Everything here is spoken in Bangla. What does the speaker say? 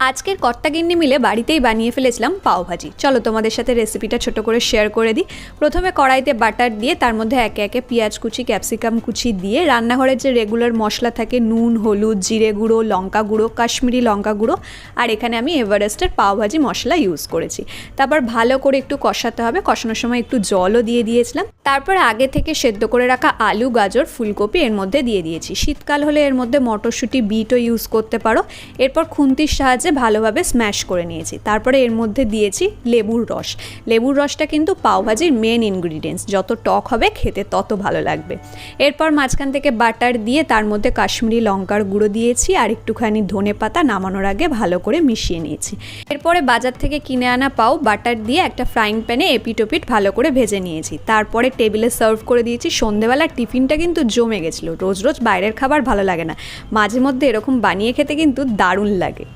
আজকের কর্তাগিন্নি মিলে বাড়িতেই বানিয়ে ফেলেছিলাম পাওভাজি চলো তোমাদের সাথে রেসিপিটা ছোট করে শেয়ার করে দিই। প্রথমে কড়াইতে বাটার দিয়ে তার মধ্যে একে একে পেঁয়াজ কুচি ক্যাপসিকাম কুচি দিয়ে রান্নাঘরের যে রেগুলার মশলা থাকে, নুন, হলুদ, জিরে গুঁড়ো, লঙ্কা গুঁড়ো, কাশ্মীরি লঙ্কা গুঁড়ো, আর এখানে আমি এভারেস্টের পাওভাজি মশলা ইউজ করেছি। তারপর ভালো করে একটু কষাতে হবে। কষানোর সময় একটু জলও দিয়ে দিয়েছিলাম। তারপর আগে থেকে সেদ্ধ করে রাখা আলু, গাজর, ফুলকপি এর মধ্যে দিয়ে দিয়েছি। শীতকাল হলে এর মধ্যে মটরশুঁটি, বিটও ইউজ করতে পারো। এরপর খুন্তির সাহায্যে ভালোভাবে স্ম্যাশ করে নিয়েছি। তারপরে এর মধ্যে দিয়েছি লেবুর রস। লেবুর রসটা কিন্তু পাওভাজির মেন ইনগ্রিডিয়েন্টস যত টক হবে খেতে তত ভালো লাগবে। এরপর মাঝখান থেকে বাটার দিয়ে তার মধ্যে কাশ্মীরি লঙ্কার গুঁড়ো দিয়েছি আর একটুখানি ধনে পাতা নামানোর আগে ভালো করে মিশিয়ে নিয়েছি। এরপরে বাজার থেকে কিনে আনা পাও বাটার দিয়ে একটা ফ্রাইং প্যানে এপিটোপিট ভালো করে ভেজে নিয়েছি। তারপরে টেবিলে সার্ভ করে দিয়েছি। সন্ধেবেলার টিফিনটা কিন্তু জমে গেছিল। রোজ রোজ বাইরের খাবার ভালো লাগে না। মাঝে মধ্যে এরকম বানিয়ে খেতে কিন্তু দারুণ লাগে।